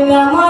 那么。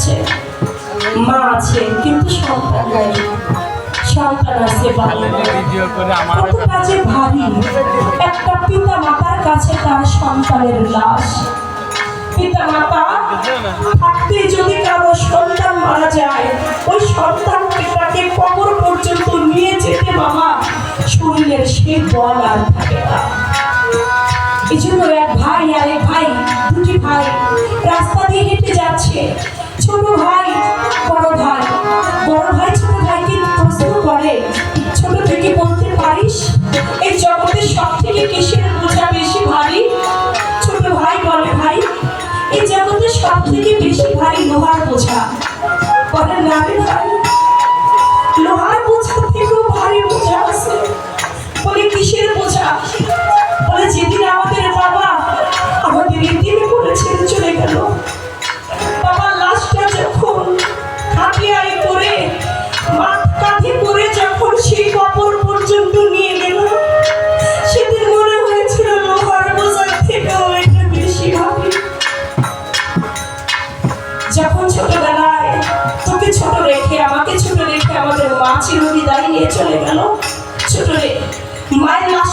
গেছে মা আছে, কিন্তু সন্তান নাই। সন্তান আছে বাবা নাই। কত কাজে ভারী একটা পিতা মাতার কাছে তার সন্তানের লাশ। পিতা মাতা থাকতে যদি কারও সন্তান মারা যায়, ওই সন্তানকে তাকে কবর পর্যন্ত নিয়ে যেতে বাবা শরীরের সেই বল আর থাকে না। এই জন্য এক ভাই আর এক ভাই, দুটি ভাই রাস্তা দিয়ে হেঁটে যাচ্ছে। ছোট ভাই, বড় ভাই। বড় ভাই ছোট ভাইকে প্রশ্ন ছোট থেকে বলতে পারিস? এই জগতের সব থেকে বোঝা বেশি ভারী? ছোট ভাই বলে ভাই, এই জগতের সব বেশি ভারী লোহার বোঝা। বলে, না রে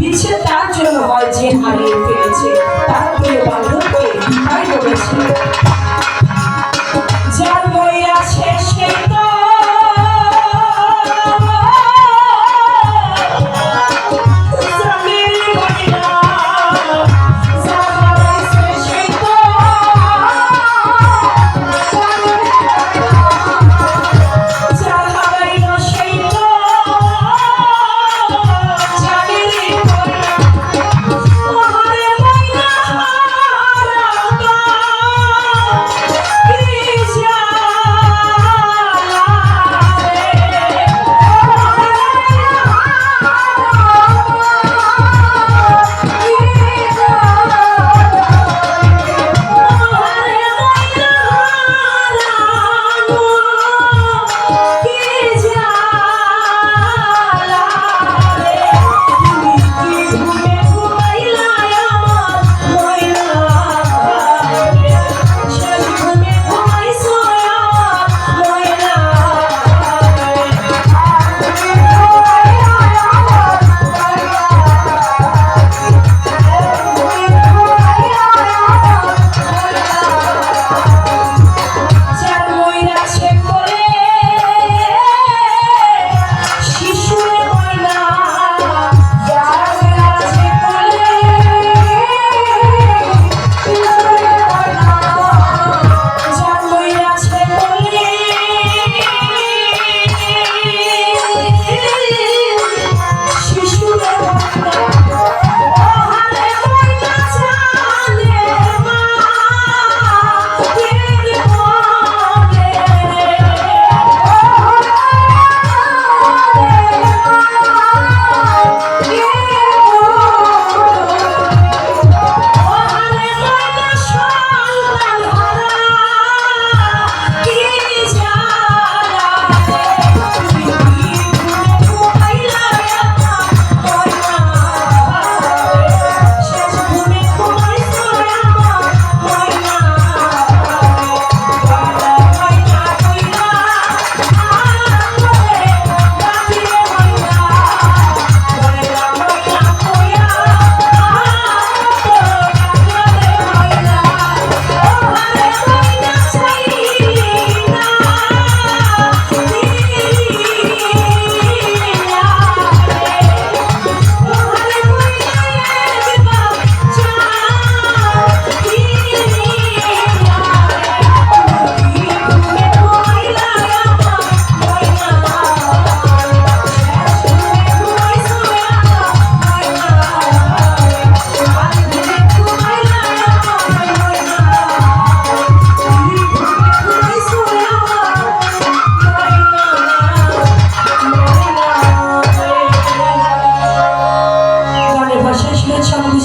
বিচ্ছেদ তার জন্য হয় যে হারিয়ে ফেলেছে। তার প্রিয় বান্ধব হয়ে তাই বলেছে যার বই আছে সেই